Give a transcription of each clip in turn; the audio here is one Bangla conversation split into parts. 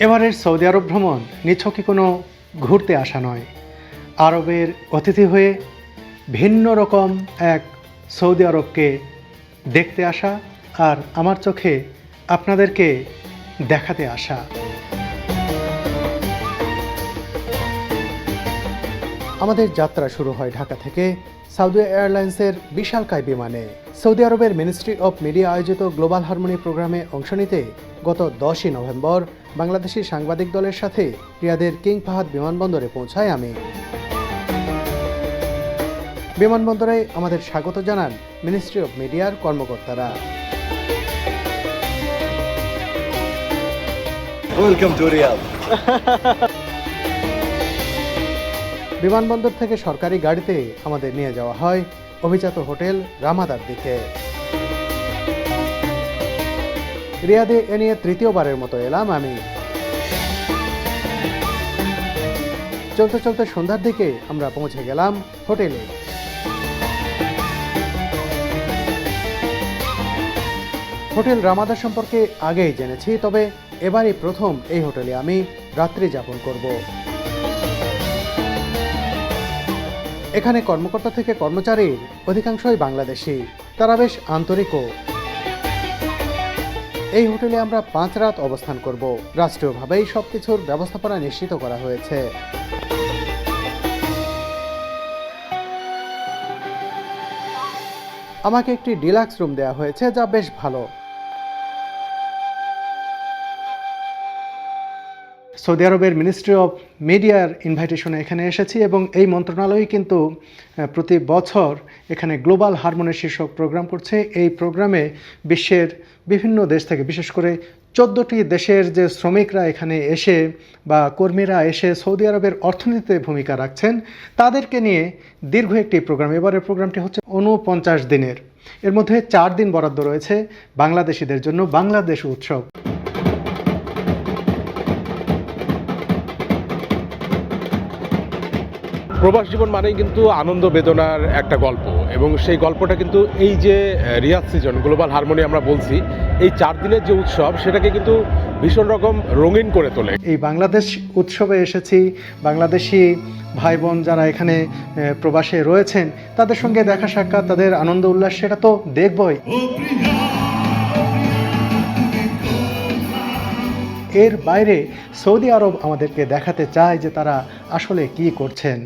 এবারের সৌদি আরব ভ্রমণ নিছকই কোনো ঘুরতে আসা নয়। আরবের অতিথি হয়ে ভিন্ন রকম এক সৌদি আরবকে দেখতে আসা আর আমার চোখে আপনাদেরকে দেখাতে আসা। আমাদের যাত্রা শুরু হয় ঢাকা থেকে সাউদি এয়ারলাইন্সের বিশালকায় বিমানে। সৌদি আরবের মিনিস্ট্রি অফ মিডিয়া আয়োজিত গ্লোবাল হারমোনি প্রোগ্রামে অংশ নিতে গত দশই নভেম্বর বাংলাদেশি সাংবাদিক দলের সাথে রিয়াদের কিং ফাহাদ বিমানবন্দরে পৌঁছাই আমি। বিমানবন্দরে আমাদের স্বাগত জানান মিনিস্ট্রি অফ মিডিয়ার কর্মকর্তারা। Welcome to Riyadh. বিমানবন্দর থেকে সরকারি গাড়িতে আমাদের নিয়ে যাওয়া হয়। অভিজাত হোটেল রামাদার দিকে। রিয়াদে এ নিয়ে তৃতীয়বারের মতো এলাম আমি। চলতে চলতে সন্ধ্যার দিকে আমরা পৌঁছে গেলাম হোটেলে। হোটেল রামাদা সম্পর্কে আগেই জেনেছি, তবে এবারই প্রথম এই হোটেলে আমি রাত্রি যাপন করব। এখানে কর্মকর্তা থেকে কর্মচারীর অধিকাংশই বাংলাদেশি। তারা বেশ আন্তরিকও। এই হোটেলে আমরা পাঁচ রাত অবস্থান করব। রাষ্ট্রীয়ভাবেই সবকিছুর ব্যবস্থাপনা নিশ্চিত করা হয়েছে। আমাকে একটি ডিলাক্স রুম দেওয়া হয়েছে, যা বেশ ভালো। সৌদি আরবের মিনিস্ট্রি অফ মিডিয়ার ইনভাইটেশনে এখানে এসেছি এবং এই মন্ত্রণালয়ই কিন্তু প্রতি বছর এখানে গ্লোবাল হারমোনি শীর্ষক প্রোগ্রাম করছে। এই প্রোগ্রামে বিশ্বের বিভিন্ন দেশ থেকে, বিশেষ করে চোদ্দোটি দেশের যে শ্রমিকরা এখানে এসে বা কর্মীরা এসে সৌদি আরবের অর্থনীতিতে ভূমিকা রাখছেন, তাদেরকে নিয়ে দীর্ঘ একটি প্রোগ্রাম এবারের প্রোগ্রামটি হচ্ছে উনপঞ্চাশ দিনের। এর মধ্যে চার দিন বরাদ্দ রয়েছে বাংলাদেশিদের জন্য বাংলাদেশ উৎসব। প্রবাস জীবন মানেই কিন্তু আনন্দ বেদনার একটা গল্প। এবং সেই গল্পটা কিন্তু এই যে রিয়াদ সিজন গ্লোবাল হারমোনি আমরা বলছি এই চার দিনের যে উৎসব সেটাকে কিন্তু ভীষণ রকম রঙিন করে তোলে। এই বাংলাদেশ উৎসবে এসেছি বাংলাদেশি ভাই বোন যারা এখানে প্রবাসে রয়েছেন তাদের সঙ্গে দেখা সাক্ষাৎ তাদের আনন্দ উল্লাস সেটা তো দেখবই। এর বাইরে সৌদি আরব আমাদেরকে দেখাতে চায় যে তারা আসলে কি করছেন।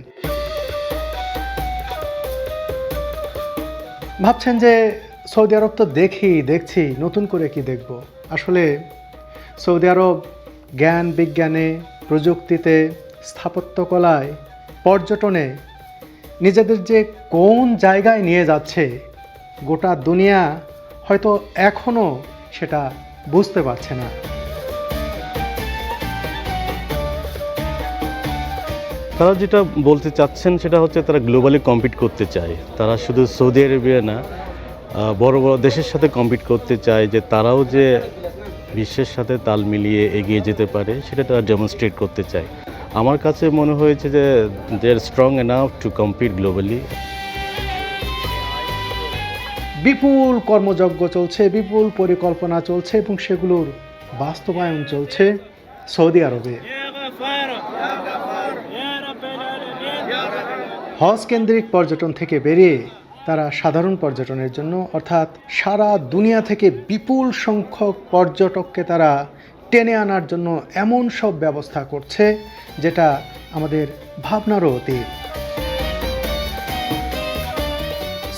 ভাবছেন যে সৌদি আরব তো দেখি, দেখছি, নতুন করে কি দেখব? আসলে সৌদি আরব জ্ঞান বিজ্ঞানে, প্রযুক্তিতে স্থাপত্যকলায় পর্যটনে নিজেদের যে কোন জায়গায় নিয়ে যাচ্ছে, গোটা দুনিয়া হয়তো এখনও সেটা বুঝতে পারছে না। তারা যেটা বলতে চাচ্ছেন সেটা হচ্ছে তারা গ্লোবালি কম্পিট করতে চায়। তারা শুধু সৌদি আরবিয়া না বড় বড় দেশের সাথে কম্পিট করতে চায় যে তারাও যে বিশ্বের সাথে তাল মিলিয়ে এগিয়ে যেতে পারে, সেটা তারা ডেমনস্ট্রেট করতে চায়। আমার কাছে মনে হয়েছে যে they are strong enough to compete globally বিপুল কর্মযজ্ঞ চলছে, বিপুল পরিকল্পনা চলছে এবং সেগুলোর বাস্তবায়ন চলছে সৌদি আরবে। হজ কেন্দ্রিক পর্যটন থেকে বেরিয়ে তারা সাধারণ পর্যটনের জন্য, অর্থাৎ সারা দুনিয়া থেকে বিপুল সংখ্যক পর্যটককে তারা টেনে আনার জন্য এমন সব ব্যবস্থা করছে, যেটা আমাদের ভাবনারও অতীত।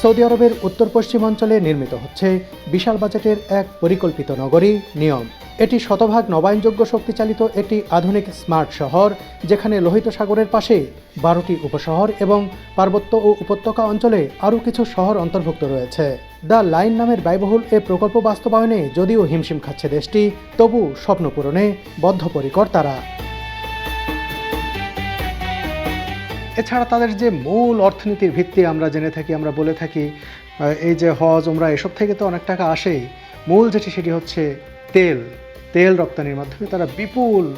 সৌদি আরবের উত্তর পশ্চিমাঞ্চলে নির্মিত হচ্ছে বিশাল বাজেটের এক পরিকল্পিত নগরী নিয়ম। এটি শতভাগ নবায়নযোগ্য শক্তিচালিত একটি আধুনিক স্মার্ট শহর, যেখানে লোহিত সাগরের পাশে বারোটি উপশহর এবং পার্বত্য ও উপত্যকা অঞ্চলে আরও কিছু শহর অন্তর্ভুক্ত রয়েছে। দ্য লাইন নামের ব্যয়বহুল এ প্রকল্প বাস্তবায়নে যদিও হিমশিম খাচ্ছে দেশটি তবু স্বপ্ন পূরণে বদ্ধপরিকর তারা। এছাড়া তাদের যে মূল অর্থনীতির ভিত্তি আমরা জেনে থাকি, আমরা বলে থাকি এই যে হজ ওমরা এসব থেকে তো অনেক টাকা আসেই। মূল যেটি, সেটি হচ্ছে তেল। তেল রপ্তানির মাধ্যমে তারা বিপুল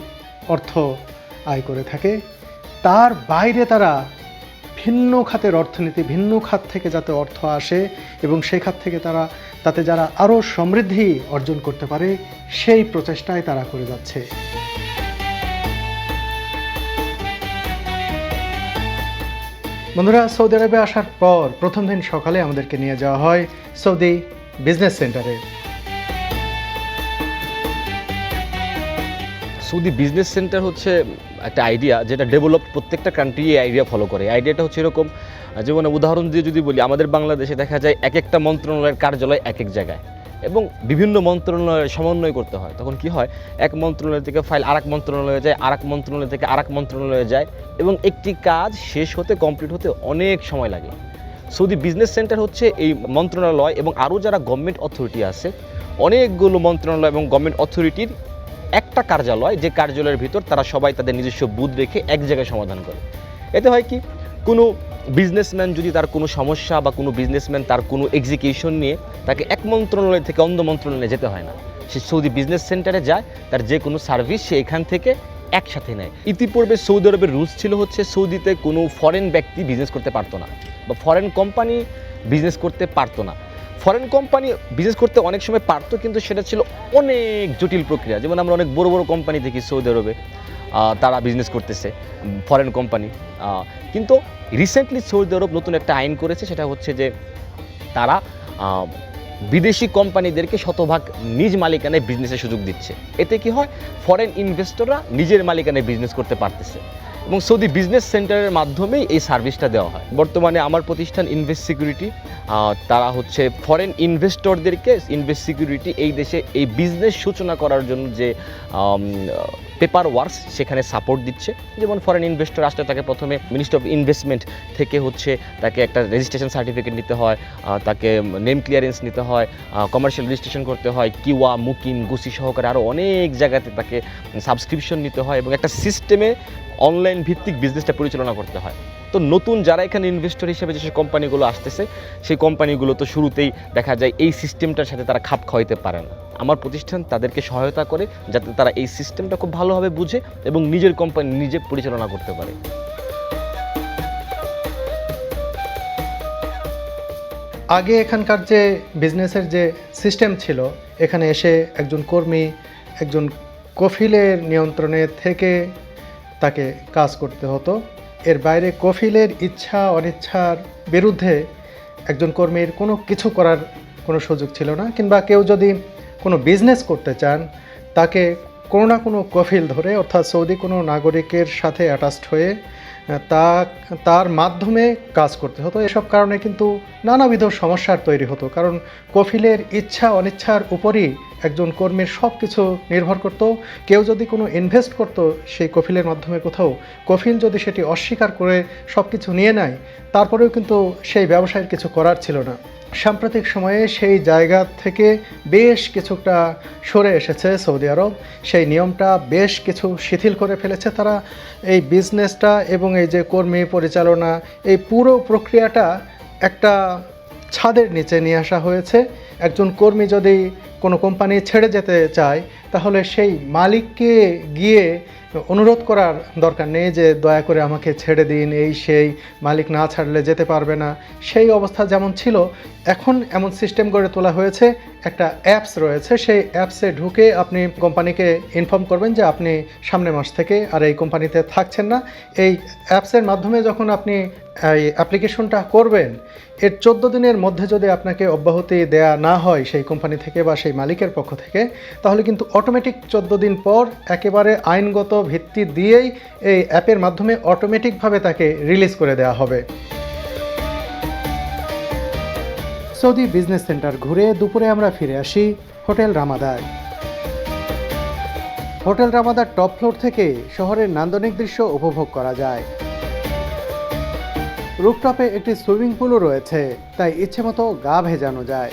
অর্থ আয় করে থাকে। তার বাইরে তারা ভিন্ন খাতের অর্থনীতি, ভিন্ন খাত থেকে যাতে অর্থ আসে এবং সেই খাত থেকে তারা, তাতে যারা আরও সমৃদ্ধি অর্জন করতে পারে, সেই প্রচেষ্টায় তারা করে যাচ্ছে। বন্ধুরা, সৌদি আরবে আসার পর প্রথম দিন সকালে আমাদেরকে নিয়ে যাওয়া হয় সৌদি বিজনেস সেন্টারে। সৌদি বিজনেস সেন্টার হচ্ছে একটা আইডিয়া যেটা ডেভেলপ প্রত্যেকটা কান্ট্রি এই আইডিয়া ফলো করে। আইডিয়াটা হচ্ছে এরকম, যেমন উদাহরণ দিয়ে যদি বলি, আমাদের বাংলাদেশে দেখা যায় এক একটা মন্ত্রণালয়ের কার্যালয় এক এক জায়গায়। এবং বিভিন্ন মন্ত্রণালয়ের সমন্বয় করতে হয়। তখন কি হয়? এক মন্ত্রণালয় থেকে ফাইল আরেক মন্ত্রণালয়ে যায়, আরেক মন্ত্রণালয় থেকে আরেক মন্ত্রণালয়ে যায় এবং একটি কাজ শেষ হতে কমপ্লিট হতে অনেক সময় লাগে। সৌদি বিজনেস সেন্টার হচ্ছে এই মন্ত্রণালয় এবং আরও যারা গভর্নমেন্ট অথরিটি আছে, অনেকগুলো মন্ত্রণালয় এবং গভর্নমেন্ট অথরিটির একটা কার্যালয়, যে কার্যালয়ের ভিতর তারা সবাই তাদের নিজস্ব বুথ রেখে এক জায়গায় সমাধান করে। এতে হয় কি? কোনো বিজনেসম্যান যদি তার কোনো সমস্যা বা কোনো বিজনেসম্যান তার কোনো এক্সিকিউশন নিয়ে তাকে এক মন্ত্রণালয় থেকে অন্য মন্ত্রণালয়ে যেতে হয় না। সে সৌদি বিজনেস সেন্টারে যায়, তার যে কোনো সার্ভিস সে এখান থেকে একসাথে নেয়। ইতিপূর্বে সৌদি আরবের রুলস ছিল হচ্ছে সৌদিতে কোনো ফরেন ব্যক্তি বিজনেস করতে পারতো না বা ফরেন কোম্পানি বিজনেস করতে পারতো না। ফরেন কোম্পানি বিজনেস করতে অনেক সময় পারতো, কিন্তু সেটা ছিল অনেক জটিল প্রক্রিয়া। যেমন আমরা অনেক বড় বড় কোম্পানি দেখি সৌদি আরবে। তারা বিজনেস করতেছে ফরেন কোম্পানি কিন্তু রিসেন্টলি সৌদি আরব নতুন একটা আইন করেছে, সেটা হচ্ছে যে তারা বিদেশি কোম্পানিদেরকে শতভাগ নিজ মালিকানায় বিজনেসের সুযোগ দিচ্ছে। এতে কি হয়? ফরেন ইনভেস্টররা নিজের মালিকানায় বিজনেস করতে পারতেছে। এবং সৌদি বিজনেস সেন্টারের মাধ্যমেই এই সার্ভিসটা দেওয়া হয়। বর্তমানে আমার প্রতিষ্ঠান ইনভেস্ট সিকিউরিটি তারা হচ্ছে ফরেন ইনভেস্টরদেরকে ইনভেস্ট সিকিউরিটি এই দেশে এই বিজনেস সূচনা করার জন্য যে পেপার ওয়ার্কস সেখানে সাপোর্ট দিচ্ছে। যেমন ফরেন ইনভেস্টর আসলে তাকে প্রথমে মিনিস্ট্রি অফ ইনভেস্টমেন্ট থেকে হচ্ছে তাকে একটা রেজিস্ট্রেশন সার্টিফিকেট নিতে হয় তাকে নেম ক্লিয়ারেন্স নিতে হয় কমার্শিয়াল রেজিস্ট্রেশন করতে হয় কিওয়া মুকিম, গুসি সহকারে আরও অনেক জায়গাতে তাকে সাবস্ক্রিপশন নিতে হয় এবং একটা সিস্টেমে অনলাইন ভিত্তিক বিজনেসটা পরিচালনা করতে হয়। তো নতুন যারা এখানে ইনভেস্টর হিসেবে যেসব কোম্পানিগুলো আসতেছে, সেই কোম্পানিগুলো তো শুরুতেই দেখা যায় এই সিস্টেমটার সাথে তারা খাপ খাওয়াইতে পারে না। আমার প্রতিষ্ঠান তাদেরকে সহায়তা করে যাতে তারা এই সিস্টেমটা খুব ভালোভাবে বুঝে এবং নিজের কোম্পানি নিজে পরিচালনা করতে পারে। আগে এখানকার যে বিজনেসের যে সিস্টেম ছিল, এখানে এসে একজন কর্মী, একজন কফিলের নিয়ন্ত্রণে থেকে তাকে কাজ করতে হতো। এর বাইরে কফিলের ইচ্ছা, অনিচ্ছার বিরুদ্ধে একজন কর্মীর কোনো কিছু করার কোনো সুযোগ ছিল না, কিংবা কেউ যদি কোনো বিজনেস করতে চান, তাকে কোনো না কোনো কফিল ধরে, অর্থাৎ সৌদি কোনো নাগরিকের সাথে অ্যাটাচড হয়ে তা, তার মাধ্যমে কাজ করতে হতো। এসব কারণে কিন্তু নানাবিধ সমস্যার তৈরি হতো। কারণ কফিলের ইচ্ছা, অনিচ্ছার উপরই একজন কর্মীর সব কিছু নির্ভর করত। কেউ যদি কোনো ইনভেস্ট করত সেই কফিলের মাধ্যমে কোথাও, কফিল যদি সেটি অস্বীকার করে সব কিছু নিয়ে নেয়, তারপরেও কিন্তু সেই ব্যবসায়ের কিছু করার ছিল না। সাম্প্রতিক সময়ে সেই জায়গা থেকে বেশ কিছুটা সরে এসেছে সৌদি আরব। সেই নিয়মটা বেশ কিছু শিথিল করে ফেলেছে তারা। এই বিজনেসটা এবং এই যে কর্মী পরিচালনা, এই পুরো প্রক্রিয়াটা একটা ছাদের নিচে নিয়ে আসা হয়েছে। একজন কর্মী যদি কোনো কোম্পানি ছেড়ে যেতে চায় তাহলে সেই মালিককে গিয়ে অনুরোধ করার দরকার নেই যে দয়া করে আমাকে ছেড়ে দিন, এই সেই মালিক না ছাড়লে যেতে পারবে না। সেই অবস্থা যেমন ছিল, এখন এমন সিস্টেম গড়ে তোলা হয়েছে, একটা অ্যাপস রয়েছে, সেই অ্যাপসে ঢুকে আপনি কোম্পানিকে ইনফর্ম করবেন যে আপনি সামনের মাস থেকে আর এই কোম্পানিতে থাকছেন না। এই অ্যাপসের মাধ্যমে যখন আপনি এই অ্যাপ্লিকেশনটা করবেন, এর চোদ্দ দিনের মধ্যে যদি আপনাকে অব্যাহতি দেয়া না হয় সেই কোম্পানি থেকে বা সেই মালিকের পক্ষ থেকে, তাহলে কিন্তু অটোমেটিক চোদ্দ দিন পর একেবারে আইনগত ভিত্তি দিয়েই এই অ্যাপের মাধ্যমে অটোমেটিকভাবে তাকে রিলিজ করে দেওয়া হবে। সৌদি বিজনেস সেন্টার ঘুরে দুপুরে আমরা ফিরে আসি হোটেল রামাদায়। হোটেল রামাদার টপ ফ্লোর থেকে শহরের নান্দনিক দৃশ্য উপভোগ করা যায়। রুফটপে একটি সুইমিং পুলও রয়েছে, তাই ইচ্ছে মতো গা ভেজানো যায়।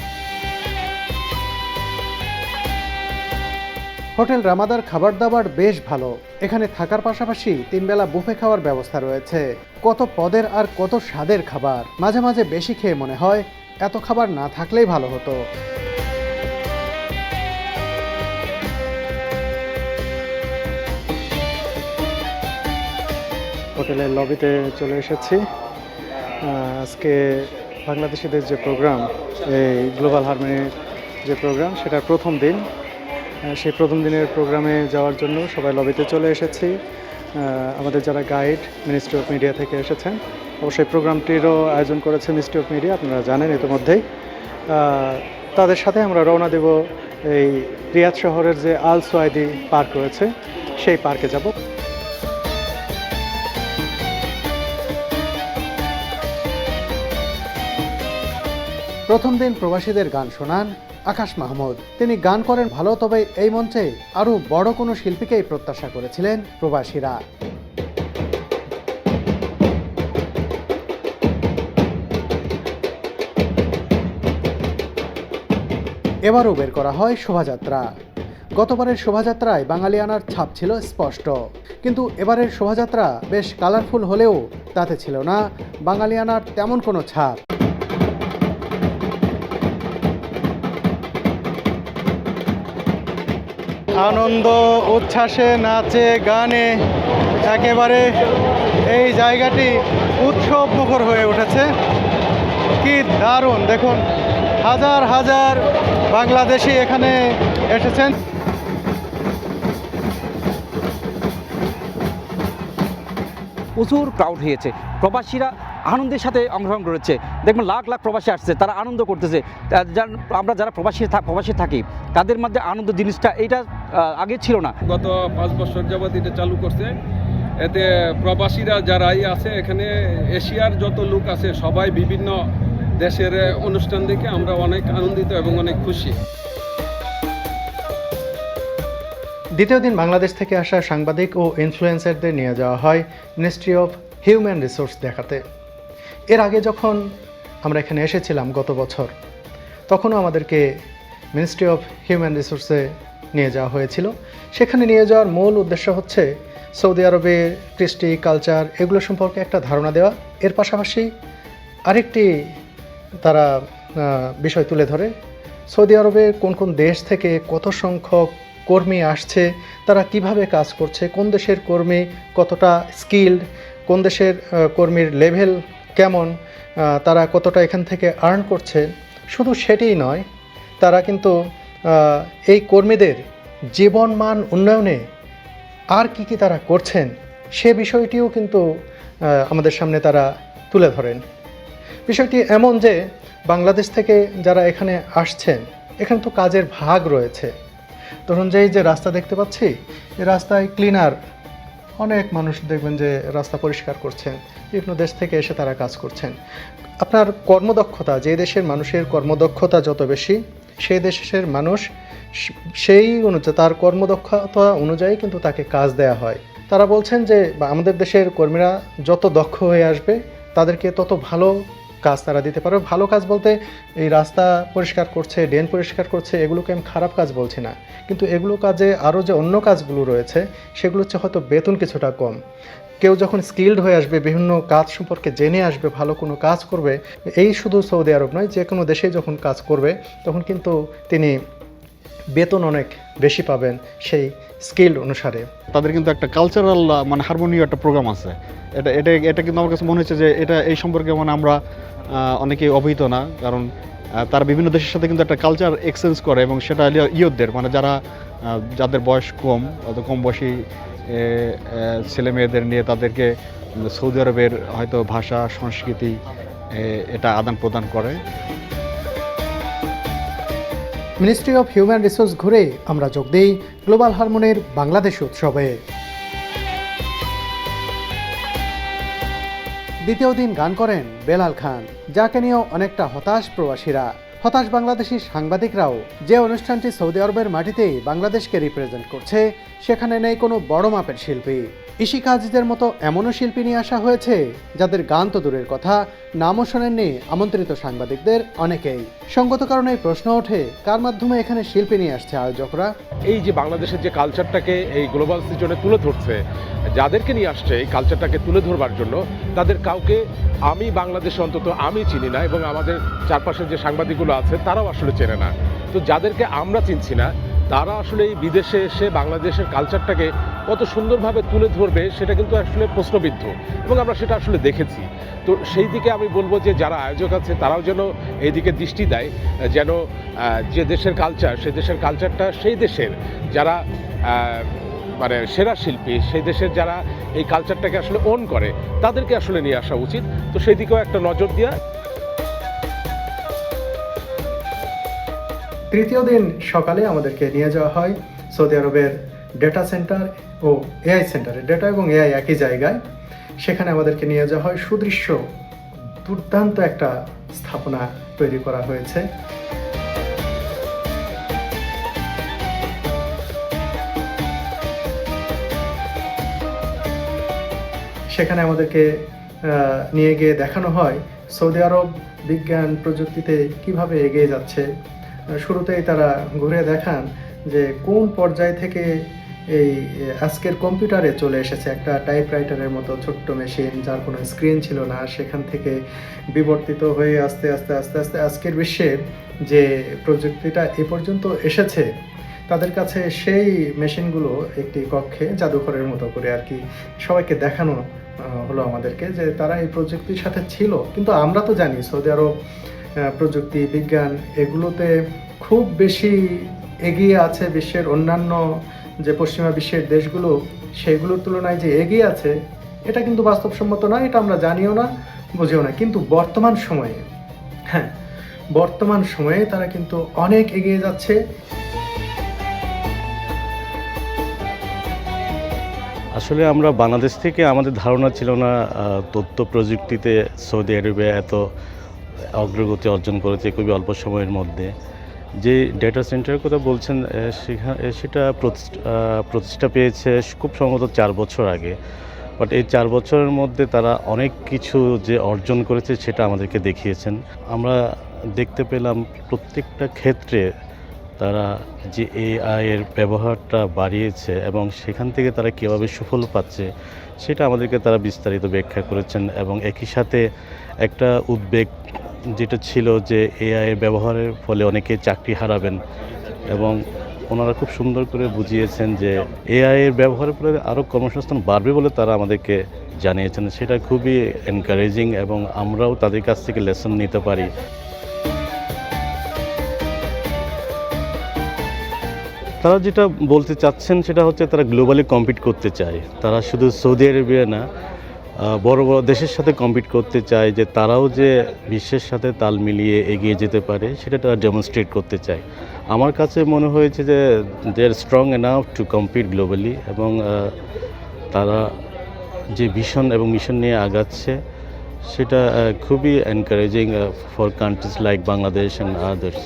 হোটেল রামাদার খাবার দাবার বেশ ভালো। এখানে থাকার পাশাপাশি তিনবেলা বুফে খাওয়ার ব্যবস্থা রয়েছে। কত পদের আর কত স্বাদের খাবার। মাঝে মাঝে বেশি খেয়ে মনে হয় এত খাবার না থাকলেই ভালো হতো। হোটেলের লবিতে চলে এসেছি। আজকে বাংলাদেশিদের যে প্রোগ্রাম, এই গ্লোবাল হারমোনির যে প্রোগ্রাম, সেটার প্রথম দিন। সেই প্রথম দিনের প্রোগ্রামে যাওয়ার জন্য সবাই লবিতে চলে এসেছি। আমাদের যারা গাইড মিনিস্ট্রি অফ মিডিয়া থেকে এসেছেন, অবশ্যই প্রোগ্রামটিরও আয়োজন করেছে মিনিস্ট্রি অফ মিডিয়া আপনারা জানেন ইতিমধ্যেই। তাদের সাথে আমরা রওনা দেব এই রিয়াদ শহরের যে আল সোয়াইদি পার্ক রয়েছে, সেই পার্কে যাব। প্রথম দিন প্রবাসীদের গান শোনান আকাশ মাহমুদ। তিনি গান করেন ভালো, তবে এই মঞ্চে আরও বড় কোনো শিল্পীকেই প্রত্যাশা করেছিলেন প্রবাসীরা। এবারও বের করা হয় শোভাযাত্রা। গতবারের শোভাযাত্রায় বাঙালিয়ানার ছাপ ছিল স্পষ্ট। কিন্তু এবারের শোভাযাত্রা বেশ কালারফুল হলেও তাতে ছিল না। বাঙালিয়ানার তেমন কোনো ছাপ। আনন্দ, উচ্ছ্বাসে নাচে, গানে। একেবারে এই জায়গাটি উৎসব মুখর হয়ে উঠেছে। কি দারুণ! দেখুন, হাজার হাজার বাংলাদেশি এখানে এসেছেন। প্রচুর ক্রাউড হয়েছে। প্রবাসীরা আনন্দের সাথে অংশগ্রহণ করেছে। দেখবেন লাখ লাখ প্রবাসী আসছে তারা আনন্দ করতেছে। যার- আমরা যারা প্রবাসী প্রবাসী থাকি তাদের মধ্যে আনন্দ জিনিসটা এইটা আহ, আগে ছিল না। গত পাঁচ বছর যাবৎ এটা চালু করছে। এতে প্রবাসীরা যারাই আছে এখানে এশিয়ার যত লোক আছে সবাই বিভিন্ন দেশের অনুষ্ঠান দেখে আমরা অনেক আনন্দিত এবং অনেক খুশি। দ্বিতীয় দিন বাংলাদেশ থেকে আসা সাংবাদিক ও ইনফ্লুয়েন্সারদের নিয়ে যাওয়া হয় মিনিস্ট্রি অফ হিউম্যান রিসোর্স দেখাতে। এর আগে যখন আমরা এখানে এসেছিলাম গত বছর, তখনও আমাদেরকে মিনিস্ট্রি অফ হিউম্যান রিসোর্সে নিয়ে যাওয়া হয়েছিল। সেখানে নিয়ে যাওয়ার মূল উদ্দেশ্য হচ্ছে সৌদি আরবের কৃষ্টি কালচার এগুলো সম্পর্কে একটা ধারণা দেওয়া। এর পাশাপাশি আরেকটি তারা বিষয় তুলে ধরে, সৌদি আরবে কোন কোন দেশ থেকে কত সংখ্যক কর্মী আসছে, তারা কীভাবে কাজ করছে, কোন দেশের কর্মী কতটা স্কিল্ড কোন দেশের কর্মীর লেভেল কেমন তারা কতটা এখান থেকে আর্ন করছে, শুধু সেটিই নয়, তারা কিন্তু এই কর্মীদের জীবন মান উন্নয়নে আর কি কি তারা করছেন, সে বিষয়টিও কিন্তু আমাদের সামনে তারা তুলে ধরেন। বিষয়টি এমন যে, বাংলাদেশ থেকে যারা এখানে আসছেন, এখানে তো কাজের ভাগ রয়েছে। ধরুন যে এই যে রাস্তা দেখতে পাচ্ছি, এই রাস্তায় ক্লিনার অনেক মানুষ দেখবেন যে রাস্তা পরিষ্কার করছেন, বিভিন্ন দেশ থেকে এসে তারা কাজ করছেন। আপনার কর্মদক্ষতা, যে দেশের মানুষের কর্মদক্ষতা যত বেশি সেই দেশের মানুষ সেই অনুযায়ী, তার কর্মদক্ষতা অনুযায়ী কিন্তু তাকে কাজ দেয়া হয়। তারা বলছেন যে আমাদের দেশের কর্মীরা যত দক্ষ হয়ে আসবে, তাদেরকে তত ভালো কাজ তারা দিতে পারবে ভালো কাজ বলতে এই রাস্তা পরিষ্কার করছে, ড্রেন পরিষ্কার করছে, এগুলোকে আমি খারাপ কাজ বলছি না। কিন্তু এগুলো কাজে আরও যে অন্য কাজগুলো রয়েছে, সেগুলো হচ্ছে হয়তো বেতন কিছুটা কম। কেউ যখন স্কিল্ড হয়ে আসবে, বিভিন্ন কাজ সম্পর্কে জেনে আসবে, ভালো কোনো কাজ করবে, এই শুধু সৌদি আরব নয়, যে কোনো দেশে যখন কাজ করবে, তখন কিন্তু তিনি বেতন অনেক বেশি পাবেন সেই স্কিল অনুসারে। তাদের কিন্তু একটা কালচারাল মানে হারমোনিও একটা প্রোগ্রাম আছে। এটা এটা এটা কিন্তু আমার কাছে মনে হচ্ছে যে এটা, এই সম্পর্কে মানে আমরা অনেকে অবহিত না। কারণ তারা বিভিন্ন দেশের সাথে কিন্তু একটা কালচার এক্সচেঞ্জ করে এবং সেটা হলো ইয়তদের মানে যারা যাদের বয়স কম, অত কম বয়সী ছেলে মেয়েদের নিয়ে তাদেরকে সৌদি আরবের হয়তো ভাষা, সংস্কৃতি এটা আদান প্রদান করে। মিনিস্ট্রি অফ হিউম্যান রিসোর্স ঘুরে আমরা যোগ দিই গ্লোবাল হারমোনের বাংলাদেশ উৎসবে। দ্বিতীয় দিন গান করেন বেলাল খান, যাকে নিয়েও অনেকটা হতাশ প্রবাসীরা। হতাশ বাংলাদেশি সাংবাদিকরাও যে অনুষ্ঠানটি সৌদি আরবের মাটিতেই বাংলাদেশকে রিপ্রেজেন্ট করছে, সেখানে নেই কোনো বড় মাপের শিল্পী। ইশিকাজদের মতো এমনও শিল্পী নিয়ে আসা হয়েছে, যাদের গান তো দূরের কথা, নামও শোনেননি আমন্ত্রিত সাংবাদিকদের অনেকেই। সঙ্গত কারণে প্রশ্ন ওঠে, কার মাধ্যমে এখানে শিল্পী নিয়ে আসছে আয়োজকরা? এই যে বাংলাদেশের যে কালচারটাকে এই গ্লোবাল সিজনে তুলে ধরছে, যাদেরকে নিয়ে আসছে এই কালচারটাকে তুলে ধরবার জন্য, তাদের কাউকে আমি বাংলাদেশে অন্তত আমি চিনি না এবং আমাদের চারপাশের যে সাংবাদিকগুলো আছে, তারাও আসলে চেনে না। তো যাদেরকে আমরা চিনছি না তারা আসলে এই বিদেশে এসে বাংলাদেশের কালচারটাকে কত সুন্দরভাবে তুলে ধরবে সেটা কিন্তু আসলে প্রশ্নবিদ্ধ এবং আমরা সেটা আসলে দেখেছি। তো সেই দিকে আমি বলব যে যারা আয়োজক আছে তারাও যেন এই দিকে দৃষ্টি দেয়, যেন যে দেশের কালচার সে দেশের কালচারটা সেই দেশের যারা মানে সেরা শিল্পী, সেই দেশের যারা এই কালচারটাকে আসলে ওন করে, তাদেরকে আসলে নিয়ে আসা উচিত। তো সেই দিকেও একটা নজর দেওয়া তৃতীয় দিন সকালে আমাদেরকে নিয়ে যাওয়া হয় সৌদি আরবের ডেটা সেন্টার ও এআই সেন্টারে ডেটা এবং এআই একই জায়গায়। সেখানে আমাদেরকে নিয়ে যাওয়া হয় সুদৃশ্য, দুর্দান্ত একটা স্থাপনা তৈরি করা হয়েছে। সেখানে আমাদেরকে নিয়ে গিয়ে দেখানো হয় সৌদি আরব বিজ্ঞান প্রযুক্তিতে কীভাবে এগিয়ে যাচ্ছে। শুরুতেই তারা ঘুরে দেখান যে কোন পর্যায় থেকে এই আজকের কম্পিউটারে চলে এসেছে একটা টাইপরাইটারের মতো ছোট্ট মেশিন যার কোনো স্ক্রিন ছিল না। সেখান থেকে বিবর্তিত হয়ে আস্তে আস্তে আস্তে আস্তে আজকের বিশ্বে যে প্রযুক্তিটা এ পর্যন্ত এসেছে, তাদের কাছে সেই মেশিনগুলো একটি কক্ষে জাদুঘরের মতো করে আর কি সবাইকে দেখানো হলো আমাদেরকে যে তারা এই প্রযুক্তির সাথে ছিল। কিন্তু আমরা তো জানি সৌদি আরব প্রযুক্তি, বিজ্ঞান, এগুলোতে খুব বেশি এগিয়ে আছে বিশ্বের অন্যান্য যে পশ্চিমা বিশ্বের দেশগুলো, সেগুলোর তুলনায় যে এগিয়ে আছে, এটা কিন্তু বাস্তবসম্মত নয়, এটা আমরা জানিও না, বুঝিও না। কিন্তু বর্তমান সময়ে হ্যাঁ বর্তমান সময়ে তারা কিন্তু অনেক এগিয়ে যাচ্ছে। আসলে আমরা বাংলাদেশ থেকে আমাদের ধারণা ছিল না তথ্য প্রযুক্তিতে সৌদি আরবে এত অগ্রগতি অর্জন করেছে খুবই অল্প সময়ের মধ্যে। যে ডেটা সেন্টারের কথা বলছেন সেটা প্রতিষ্ঠা প্রতিষ্ঠা পেয়েছে খুব সম্ভবত চার বছর আগে। বাট এই চার বছরের মধ্যে তারা অনেক কিছু যে অর্জন করেছে সেটা আমাদেরকে দেখিয়েছেন। আমরা দেখতে পেলাম প্রত্যেকটা ক্ষেত্রে তারা যে এআই এর ব্যবহারটা বাড়িয়েছে এবং সেখান থেকে তারা কীভাবে সুফল পাচ্ছে সেটা আমাদেরকে তারা বিস্তারিত ব্যাখ্যা করেছেন এবং একই সাথে একটা উদ্বেগ যেটা ছিল যে এআই এর ব্যবহারের ফলে অনেকে চাকরি হারাবেন এবং ওনারা খুব সুন্দর করে বুঝিয়েছেন যে এআই এর ব্যবহারের ফলে আরও কর্মসংস্থান বাড়বে বলে তারা আমাদেরকে জানিয়েছেন। সেটা খুবই এনকারেজিং এবং আমরাও তাদের কাছ থেকে লেসন নিতে পারি। তারা যেটা বলতে চাচ্ছেন সেটা হচ্ছে তারা গ্লোবালি কম্পিট করতে চায়। তারা শুধু সৌদি আরবিয়া না বড় বড় দেশের সাথে কম্পিট করতে চায় যে তারাও যে বিশ্বের সাথে তাল মিলিয়ে এগিয়ে যেতে পারে, সেটা তারা ডেমনস্ট্রেট করতে চায়। আমার কাছে মনে হয়েছে যে they are strong enough to compete globally এবং তারা যে ভিশন এবং মিশন নিয়ে আগাচ্ছে, সেটা খুবই encouraging for countries like Bangladesh and others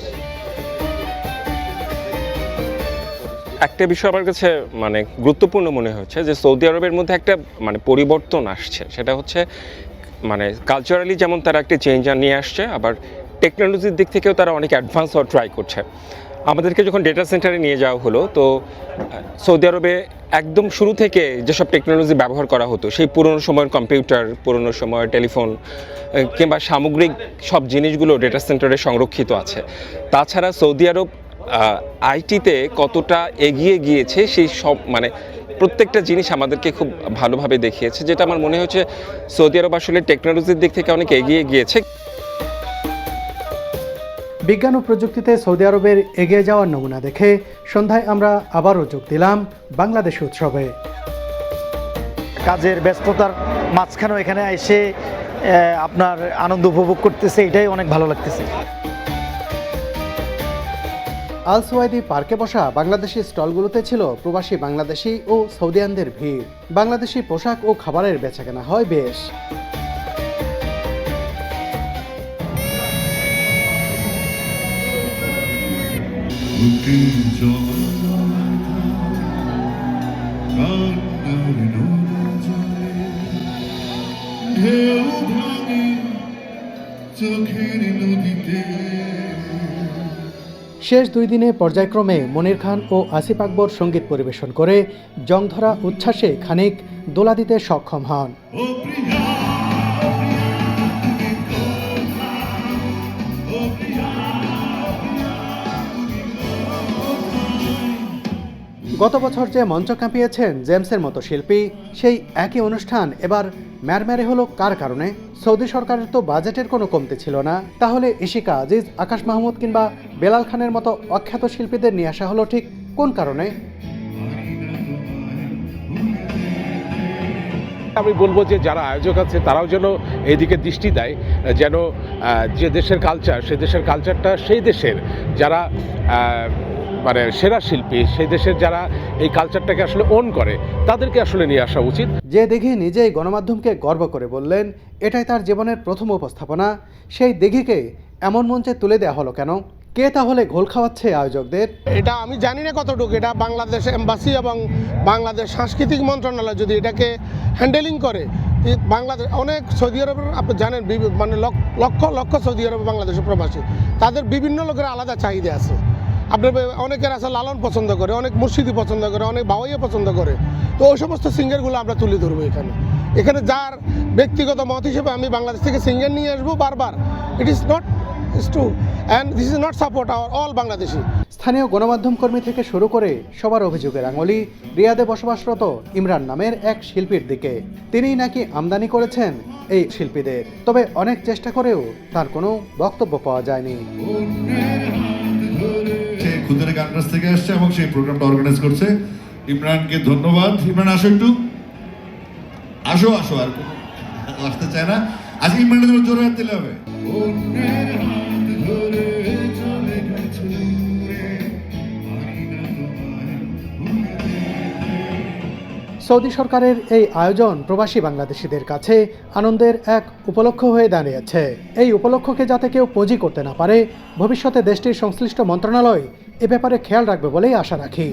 একটা বিষয় আমার কাছে মানে গুরুত্বপূর্ণ মনে হচ্ছে যে সৌদি আরবের মধ্যে একটা মানে পরিবর্তন আসছে। সেটা হচ্ছে মানে কালচারালি যেমন তারা একটা চেঞ্জ নিয়ে আসছে, আবার টেকনোলজির দিক থেকেও তারা অনেক অ্যাডভান্স হওয়ার ট্রাই করছে। আমাদেরকে যখন ডেটা সেন্টারে নিয়ে যাওয়া হলো, তো, সৌদি আরবে একদম শুরু থেকে যেসব টেকনোলজি ব্যবহার করা হতো, সেই পুরনো সময়ের কম্পিউটার পুরনো সময়ের টেলিফোন কিংবা সামগ্রিক সব জিনিসগুলো ডেটা সেন্টারে সংরক্ষিত আছে। তাছাড়া সৌদি আরব আইটিতে কতটা এগিয়ে গিয়েছে সেই সব মানে প্রত্যেকটা জিনিস আমাদেরকে খুব ভালোভাবে দেখিয়েছে যেটা আমার মনে হচ্ছে সৌদি আরব আসলে টেকনোলজির দিক থেকে অনেক এগিয়ে গিয়েছে। বিজ্ঞান ও প্রযুক্তিতে সৌদি আরবের এগিয়ে যাওয়ার নমুনা দেখে সন্ধ্যায় আমরা আবারও যোগ দিলাম বাংলাদেশ উৎসবে। কাজের ব্যস্ততার মাঝখানেও এখানে এসে আপনার আনন্দ উপভোগ করতেছে এটাই অনেক ভালো লাগতেছে। আল সুয়াইদি পার্কে বসা বাংলাদেশি স্টলগুলোতে ছিল প্রবাসী বাংলাদেশি ও সৌদিয়ানদের ভিড়। বাংলাদেশি পোশাক ও খাবারের বেচাকেনা হয় বেশ। শেষ দুই দিনে পর্যায়ক্রমে মনির খান ও আসিফ আকবর সংগীত পরিবেশন করে জংধরা উচ্ছ্বাসে খানিক দোলা দিতে সক্ষম হন। গত বছর যে মঞ্চ কাঁপিয়েছেন জেমসের মতো শিল্পী, সেই একই অনুষ্ঠান এবার ম্যারম্যারে হলো কার কারণে? সৌদি সরকারের তো বাজেটের কোনো কমতি ছিল না। তাহলে ইশিকা আজিজ, আকাশ মাহমুদ কিংবা বেলাল খানের মতো অখ্যাত শিল্পীদের নিয়ে আসা হলো ঠিক কোন কারণে? আমি বলব যে যারা আয়োজক আছে, তারাও যেন এইদিকে দৃষ্টি দেয়, যেন যে দেশের কালচার সে দেশের কালচারটা সেই দেশের। যারা মানে সেরা শিল্পী সেই দেশের যারা এই কালচারটাকে আসলে ওন করে তাদেরকে আসলে নিয়ে আসা উচিত। যে দিঘি নিজেই গণমাধ্যমকে গর্ব করে বললেন এটাই তার জীবনের প্রথম উপস্থাপনা। সেই দিঘিকে এমন মঞ্চে তুলে দেওয়া হলো কেন? কে তাহলে ঘোল খাওয়াচ্ছে আয়োজকদের? এটা আমি জানি না কতটুকু এটা বাংলাদেশ এম্বাসি এবং বাংলাদেশ সাংস্কৃতিক মন্ত্রণালয় যদি এটাকে হ্যান্ডেলিং করে বাংলাদেশ অনেক সৌদি আরবের আপনি জানেন মানে লক- লক্ষ লক্ষ সৌদি আরবে বাংলাদেশের প্রবাসী তাদের বিভিন্ন লোকের আলাদা চাহিদা আছে। আপনার অনেকের আছে লালন পছন্দ করে, অনেক মুর্শিদি পছন্দ করে, অনেক বাউইয়া পছন্দ করে। তো ওই সমস্ত সিঙ্গারগুলো আমরা তুলে ধরবো এখানে। এখানে যার ব্যক্তিগত মত হিসেবে আমি বাংলাদেশ থেকে সিঙ্গার নিয়ে আসব বারবার। It is not is true and this is not support our all Bangladeshi স্থানীয় গণমাধ্যম কর্মী থেকে শুরু করে সবার অভিযোগের আঙুলি, রিয়াদে বসবাসরত ইমরান নামের এক শিল্পীর দিকে। তিনিই নাকি আমদানি করেছেন এই শিল্পীদের। তবে অনেক চেষ্টা করেও তার কোনো বক্তব্য পাওয়া যায়নি। খুদের গানরাস থেকে আসছে এবং সেই প্রোগ্রামটা অর্গানাইজ করছে। ইমরানকে ধন্যবাদ। ইমরান আসো একটু। আসো আসো আর আসতে চায় না। আজকে ইমরানের জন্য জোরে হাত দিলে হবে। সৌদি সরকারের এই আয়োজন প্রবাসী বাংলাদেশিদের কাছে আনন্দের এক উপলক্ষ হয়ে দাঁড়িয়েছে। এই উপলক্ষকে যাতে কেউ পুঁজি করতে না পারে ভবিষ্যতে দেশটির সংশ্লিষ্ট মন্ত্রণালয় এ ব্যাপারে খেয়াল রাখবে বলেই আশা রাখি।